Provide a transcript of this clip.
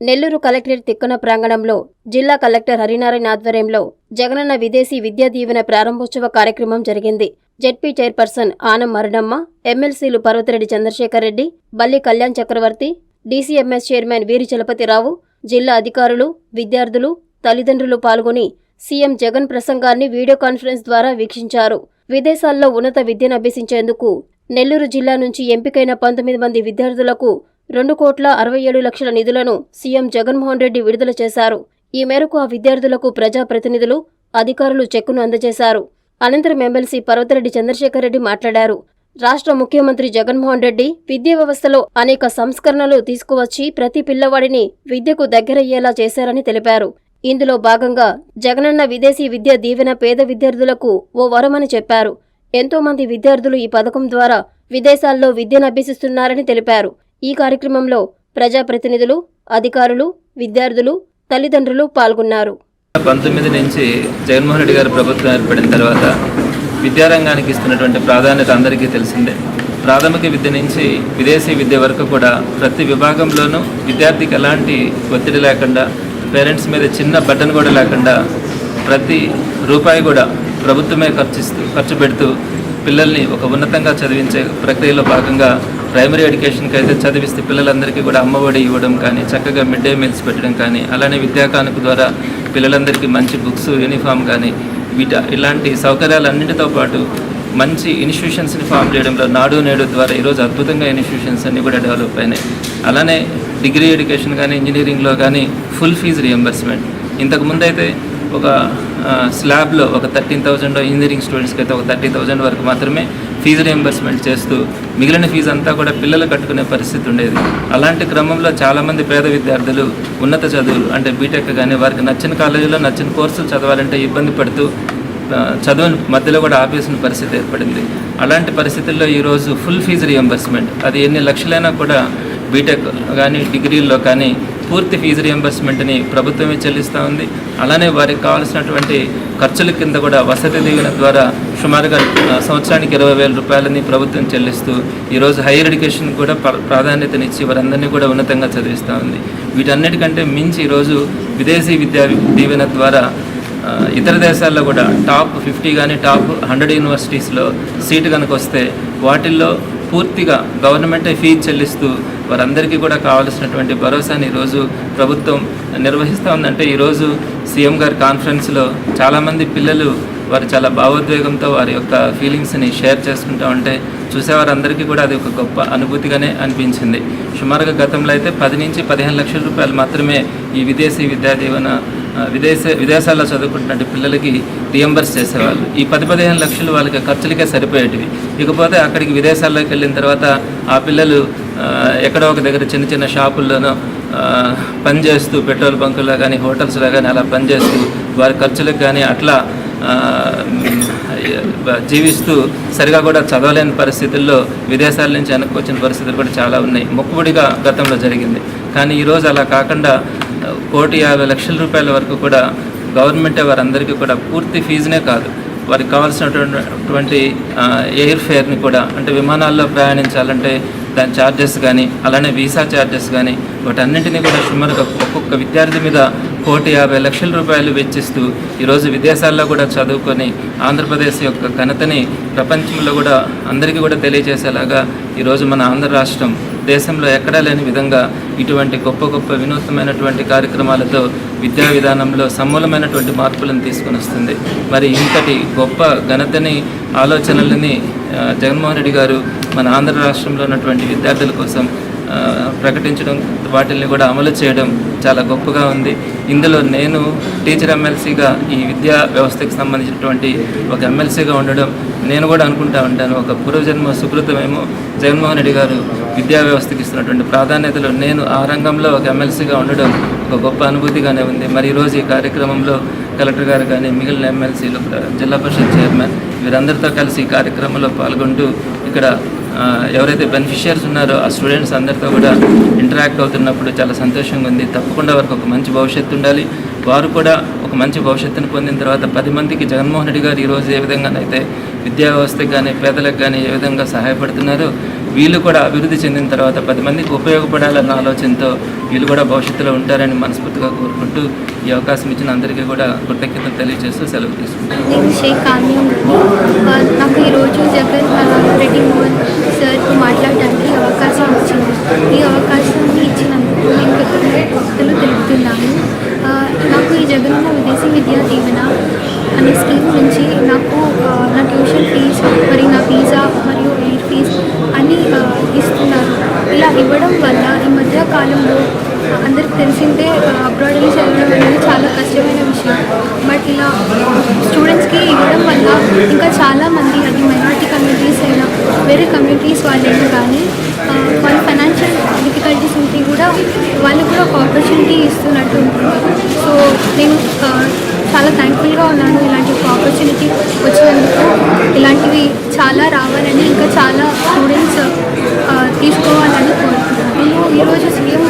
Nellore collectorate Tikkana ప్రాంగణంలో జిల్లా collector Harinarayana ఆధ్వర్యంలో జగనన్న విదేశీ విద్యా దీవెన ప్రారంభోత్సవ కార్యక్రమం జరిగింది. జెడ్పీ చైర్పర్సన్ ఆనం మరణమ్మ ఎమ్మెల్సీలు పర్వతిరెడ్డి చంద్రశేఖర్ రెడ్డి బల్లి కళ్యాణ్ చక్రవర్తి డీసీఎంఎస్ చైర్మన్ వీరి చలపతిరావు జిల్లా అధికారులు విద్యార్థులు తల్లిదండ్రులు పాల్గొని సీఎం జగన్ ప్రసంగాన్ని వీడియో కాన్ఫరెన్స్ ద్వారా వీక్షించారు. విదేశాల్లో ఉన్నత విద్యను అభ్యసించేందుకు నెల్లూరు జిల్లా నుంచి ఎంపికైన పంతొమ్మిది మంది విద్యార్థులకు రెండు కోట్ల అరవై ఏడు లక్షల నిధులను సీఎం జగన్మోహన్ రెడ్డి విడుదల చేశారు. ఈ మేరకు ఆ విద్యార్థులకు ప్రజాప్రతినిధులు అధికారులు చెక్కును అందజేశారు. అనంతరం ఎమ్మెల్సీ పర్వతరెడ్డి చంద్రశేఖర్ రెడ్డి మాట్లాడారు. రాష్ట్ర ముఖ్యమంత్రి జగన్మోహన్ రెడ్డి విద్యా వ్యవస్థలో అనేక సంస్కరణలు తీసుకువచ్చి ప్రతి పిల్లవాడిని విద్యకు దగ్గరయ్యేలా చేశారని తెలిపారు. ఇందులో భాగంగా జగనన్న విదేశీ విద్యా దీవెన పేద విద్యార్థులకు ఓ వరమని చెప్పారు. ఎంతో మంది విద్యార్థులు ఈ పథకం ద్వారా విదేశాల్లో విద్యను అభ్యసిస్తున్నారని తెలిపారు. ఈ కార్యక్రమంలో ప్రజాప్రతినిధులు అధికారులు విద్యార్థులు తల్లిదండ్రులు పాల్గొన్నారు. పంతొమ్మిది నుంచి జగన్మోహన్ రెడ్డి గారు ప్రభుత్వం ఏర్పడిన తర్వాత విద్యారంగానికి ఇస్తున్నటువంటి ప్రాధాన్యత అందరికీ తెలిసిందే. ప్రాథమిక విద్య నుంచి విదేశీ విద్య వరకు కూడా ప్రతి విభాగంలోనూ విద్యార్థికి ఎలాంటి ఒత్తిడి లేకుండా పేరెంట్స్ మీద చిన్న బటన్ కూడా లేకుండా ప్రతి రూపాయి కూడా ప్రభుత్వమే ఖర్చిస్తూ ఖర్చు పెడుతూ పిల్లల్ని ఒక ఉన్నతంగా చదివించే ప్రక్రియలో భాగంగా ప్రైమరీ ఎడ్యుకేషన్కి అయితే చదివిస్తే పిల్లలందరికీ కూడా అమ్మఒడి ఇవ్వడం కానీ చక్కగా మిడ్ డే మీల్స్ పెట్టడం కానీ అలానే విద్యాకానుక ద్వారా పిల్లలందరికీ మంచి బుక్స్ యూనిఫామ్ కానీ వీట ఇలాంటి సౌకర్యాలన్నింటితో పాటు మంచి ఇన్స్టిట్యూషన్స్ని ఫామ్ చేయడంలో నాడు నేడు ద్వారా ఈరోజు అద్భుతంగా ఇన్స్టిట్యూషన్స్ అన్నీ కూడా డెవలప్ అయినాయి. అలానే డిగ్రీ ఎడ్యుకేషన్ కానీ ఇంజనీరింగ్లో కానీ ఫుల్ ఫీజు రియంబర్స్మెంట్. ఇంతకుముందు అయితే ఒక స్లాబ్లో ఒక థర్టీన్ థౌజండ్ ఇంజనీరింగ్ స్టూడెంట్స్కి అయితే ఒక థర్టీ థౌజండ్ వరకు మాత్రమే ఫీజు రీఎంబర్స్మెంట్ చేస్తూ మిగిలిన ఫీజు అంతా కూడా పిల్లలు కట్టుకునే పరిస్థితి ఉండేది. అలాంటి క్రమంలో చాలామంది పేద విద్యార్థులు ఉన్నత చదువులు అంటే బీటెక్ కానీ వారికి నచ్చిన కాలేజీలో నచ్చిన కోర్సులు చదవాలంటే ఇబ్బంది పడుతూ చదువుని మధ్యలో కూడా ఆపేసిన పరిస్థితి ఏర్పడింది. అలాంటి పరిస్థితుల్లో ఈరోజు ఫుల్ ఫీజు రియంబర్స్మెంట్ అది ఎన్ని లక్షలైనా కూడా బీటెక్ కానీ డిగ్రీల్లో కానీ పూర్తి ఫీజు రియంబర్స్మెంట్ని ప్రభుత్వమే చెల్లిస్తూ ఉంది. అలానే వారికి కావాల్సినటువంటి ఖర్చుల కింద కూడా వసతి దీవెన ద్వారా సుమారుగా సంవత్సరానికి ఇరవై వేల రూపాయలని ప్రభుత్వం చెల్లిస్తూ ఈరోజు హైయర్ ఎడ్యుకేషన్ కూడా ప్రాధాన్యతనిచ్చి వారందరినీ కూడా ఉన్నతంగా చదివిస్తూ ఉంది. వీటన్నిటికంటే మించి ఈరోజు విదేశీ విద్యా దీవెన ద్వారా ఇతర దేశాల్లో కూడా టాప్ ఫిఫ్టీ కానీ టాప్ హండ్రెడ్ యూనివర్సిటీస్లో సీటు కనుక వస్తే వాటిల్లో పూర్తిగా గవర్నమెంటే ఫీజు చెల్లిస్తూ వారందరికీ కూడా కావాల్సినటువంటి భరోసాని ఈరోజు ప్రభుత్వం నిర్వహిస్తూ ఉందంటే ఈరోజు సీఎం గారి కాన్ఫరెన్స్లో చాలామంది పిల్లలు వారు చాలా భావోద్వేగంతో వారి యొక్క ఫీలింగ్స్ని షేర్ చేసుకుంటూ ఉంటే చూసేవారందరికీ కూడా అది ఒక గొప్ప అనుభూతిగానే అనిపించింది. సుమారుగా గతంలో అయితే పది నుంచి పదిహేను లక్షల రూపాయలు మాత్రమే ఈ విదేశీ విద్యా దీవెన విదేశ విదేశాల్లో చదువుకుంటున్న పిల్లలకి రియంబర్స్ చేసేవాళ్ళు. ఈ పది పదిహేను లక్షలు వాళ్ళకి ఖర్చులకే సరిపోయేటివి. ఇకపోతే అక్కడికి విదేశాల్లోకి వెళ్ళిన తర్వాత ఆ పిల్లలు ఎక్కడో ఒక దగ్గర చిన్న చిన్న షాపుల్లోనో పనిచేస్తూ పెట్రోల్ బంకుల్లో కానీ హోటల్స్లో కానీ అలా పనిచేస్తూ వారి ఖర్చులకు కానీ అట్లా జీవిస్తూ సరిగా కూడా చదవలేని పరిస్థితుల్లో విదేశాల నుంచి వెనక్కి వచ్చిన పరిస్థితులు కూడా చాలా ఉన్నాయి. మొక్కుబడిగా గతంలో జరిగింది. కానీ ఈరోజు అలా కాకుండా కోటి యాభై లక్షల రూపాయల వరకు కూడా గవర్నమెంటే వారందరికీ కూడా పూర్తి ఫీజునే కాదు. వారికి కావాల్సినటువంటి ఎయిర్ ఫేర్ని కూడా అంటే విమానాల్లో ప్రయాణించాలంటే దాని ఛార్జెస్ కానీ అలానే వీసా ఛార్జెస్ కానీ వాటన్నింటినీ కూడా సుమారుగా ఒక్కొక్క విద్యార్థి మీద కోటి యాభై లక్షల రూపాయలు వెచ్చిస్తూ ఈరోజు విదేశాల్లో కూడా చదువుకొని ఆంధ్రప్రదేశ్ యొక్క ఘనతని ప్రపంచంలో కూడా అందరికీ కూడా తెలియజేసేలాగా ఈరోజు మన ఆంధ్ర రాష్ట్రం దేశంలో ఎక్కడా లేని విధంగా ఇటువంటి గొప్ప గొప్ప వినూత్నమైనటువంటి కార్యక్రమాలతో విద్యా విధానంలో సమూలమైనటువంటి మార్పులను తీసుకొని వస్తుంది. మరి ఇంతటి గొప్ప ఘనతని ఆలోచనలని జగన్మోహన్ రెడ్డి గారు మన ఆంధ్ర రాష్ట్రంలో ఉన్నటువంటి విద్యార్థుల కోసం ప్రకటించడం వాటిల్ని కూడా అమలు చేయడం చాలా గొప్పగా ఉంది. ఇందులో నేను టీచర్ ఎమ్మెల్సీగా ఈ విద్యా వ్యవస్థకి సంబంధించినటువంటి ఒక ఎమ్మెల్సీగా ఉండడం నేను కూడా అనుకుంటా ఉంటాను. ఒక పూర్వజన్మ సుకృతమేమో జగన్మోహన్ రెడ్డి గారు విద్యా వ్యవస్థకి ఇస్తున్నటువంటి ప్రాధాన్యతలో నేను ఆ రంగంలో ఒక ఎమ్మెల్సీగా ఉండడం ఒక గొప్ప అనుభూతిగానే ఉంది. మరి ఈరోజు ఈ కార్యక్రమంలో కలెక్టర్ గారు కానీ మిగిలిన ఎమ్మెల్సీలు జిల్లా పరిషత్ చైర్మన్ వీరందరితో కలిసి ఈ కార్యక్రమంలో పాల్గొంటూ ఇక్కడ ఎవరైతే బెనిఫిషియర్స్ ఉన్నారో ఆ స్టూడెంట్స్ అందరితో కూడా ఇంటరాక్ట్ అవుతున్నప్పుడు చాలా సంతోషంగా ఉంది. తప్పకుండా వారికి ఒక మంచి భవిష్యత్తు ఉండాలి. వారు కూడా ఒక మంచి భవిష్యత్తును పొందిన తర్వాత పది మందికి జగన్మోహన్ రెడ్డి గారు ఈరోజు ఏ విధంగానైతే విద్యా వ్యవస్థకు కానీ పేదలకు కానీ ఏ విధంగా సహాయపడుతున్నారో వీళ్ళు కూడా అభివృద్ధి చెందిన తర్వాత పది మందికి ఉపయోగపడాలన్న ఆలోచనతో వీళ్ళు కూడా భవిష్యత్తులో ఉంటారని మనస్ఫూర్తిగా కోరుకుంటూ ఈ అవకాశం ఇచ్చిన అందరికీ కూడా కృతజ్ఞతలు తెలియజేస్తూ సెలవు తీసుకుంటాను నేను షేక్ కామ్యం నాకు ఈరోజు జగన్ ఆ, రెడ్డి మోహన్ సార్తో మాట్లాడడానికి అవకాశం వచ్చింది ఈ అవకాశాన్ని ఇచ్చినందుకు నేను కృతజ్ఞతలు తెలుపుతున్నాను. నాకు ఈ జగనన్న విదేశీ విద్యా దీవెన అనే స్కీమ్ నుంచి నాకు నా ట్యూషన్ ఫీజు మరి నా వీసా మరియు ఎయిర్ ఫీజ్ అని ఇస్తున్నారు. ఇలా ఇవ్వడం వల్ల కాలంలో అందరికి తెలిసిందే అబ్రాడ్ వెళ్ళి చదవడం అనేది చాలా కష్టమైన విషయం. బట్ ఇలా స్టూడెంట్స్కి ఇవ్వడం వల్ల ఇంకా చాలా మంది అది మైనార్టీ కమ్యూనిటీస్ అయినా వేరే కమ్యూనిటీస్ వాళ్ళైనా కానీ వాళ్ళ ఫైనాన్షియల్ డిఫికల్టీస్ ఉంటే కూడా వాళ్ళు కూడా ఒక ఆపర్చునిటీ ఇస్తున్నట్టు ఉంటుంది. సో నేను చాలా థ్యాంక్ఫుల్గా ఉన్నాను ఇలాంటి ఒక ఆపర్చునిటీ వచ్చినందుకు. ఇలాంటివి చాలా రావాలని ఇంకా చాలా స్టూడెంట్స్ తీసుకోవాలని కోరుతున్నాను ఈరోజు సీఎం